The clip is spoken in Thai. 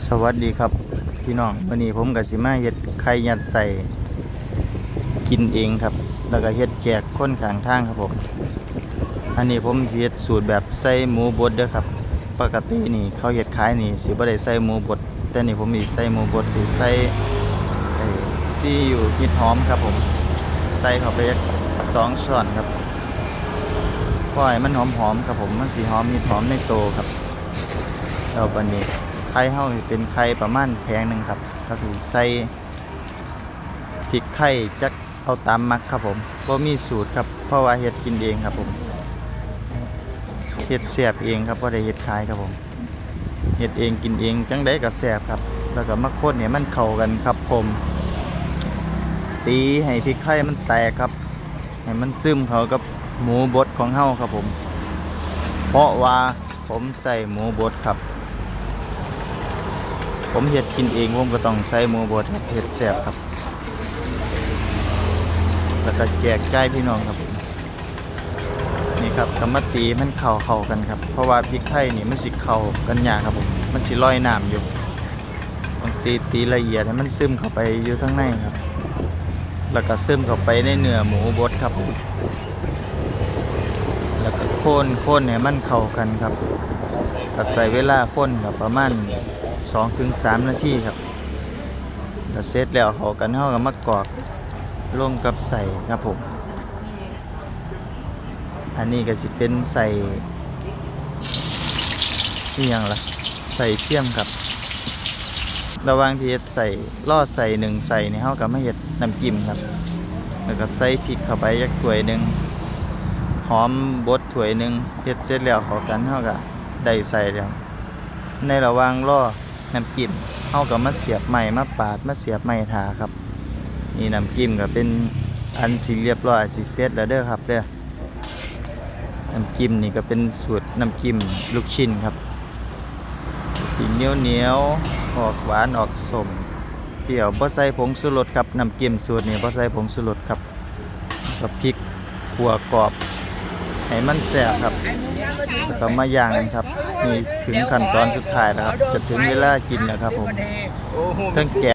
สวัสดีครับพี่น้องวันนี้ผมกับสิมาเฮ็ดไข่ยัดใส่กินเองครับ แล้วก็เฮ็ดแจกคนขางทางครับผม อันนี้ผมเฮ็ดสูตรแบบใส่หมูบดเด้อครับ ปกตินี่เขาเฮ็ดขายนี่สิบ่ได้ใส่หมูบด แต่นี่ผมสิใส่หมูบดหรือใส่ซีอิ๊วเห็ดหอมครับผม ใส่เข้าไปสองช้อนครับปล่อยมันหอมๆครับผมมันสิหอมมีหอมในโตครับแล้วบันนี้ ไข่เฮาเป็นไข่ประมาณแพงหนึ่งครับก็คือใส่พริกไข่จักเอาตามมักครับผมบ่มีสูตรครับเพราะว่าเฮ็ดกินเองครับผมเฮ็ดแซ่บเองครับบ่ได้เฮ็ดขายครับผมเฮ็ดเองกินเองจังได้ก็แซ่บครับ แล้วก็มาคนเนี่ยมันเข้ากันครับผม ตีให้พริกไข่มันแตกครับ ให้มันซึมเข้ากับหมูบดของเฮาครับผม เพราะว่าผมใส่หมูบดครับ ผมเห็ดกินเองผมก็ต้องใส่หมูบดเห็ดแซ่บครับ แล้วก็แจกจ่ายพี่น้องครับผมนี่ครับกำมะตีมันเข่าเข้ากันครับ เพราะว่าพริกไทยนี่มันสิเข่ากันยากครับผมมันสิลอยน้ำอยู่ต้องตีตีละเอียดให้มันซึมเข้าไปอยู่ข้งในครับ แล้วก็ซึมเข้าไปในเนื้อหมูบดครับผมแล้วก็โค่นโค่นให้มันเข้ากันครับก็ใส่เวลาโค่นครับประมาณ สองถึงสามนาทีครับแล้วเสร็จแล้วเขากันเข้ากับมะกอกร่วมกับใส่ครับผม อันนี้ก็สิเป็นใส่ที่ยังล่ะใส่เทียมครับ ระว่างที่เฮ็ดใส่ล่อใส่หนึ่งใส่ในเข้ากับมาเฮ็ดน้ำจิ้มครับ แล้วก็ใส่พริกเข้าไปยักถ้วยหนึ่งหอมบดถ้วยหนึ่งเฮ็ดเสร็จแล้วเขากันเข้ากับได้ใส่แล้วในระว่างรอ น้ำจิ้มเฮากับมาเสียบใหม่มาปาดมาเสียบใหม่ทาครับ นี่น้ำจิ้มก็เป็นอันสิเรียบร้อยสิเสร็จแล้วเด้อครับเด้อน้ำจิ้มนี่ก็เป็นสูตรน้ำจิ้มลูกชิ้นครับ สีเหนียวเหนียวออกหวานออกสมเปรี้ยวบ่ใส่ผงชูรสครับน้ำจิ้มสูตรนี้บ่ใส่ผงชูรสครับกับพริกขั่วกรอบ ให้มันแซ่บครับแล้วก็มาย่างกันครับนี่ถึงขั้นตอนสุดท้ายแล้วครับ จะถึงเวลากินแล้วครับผมทั้งแกะ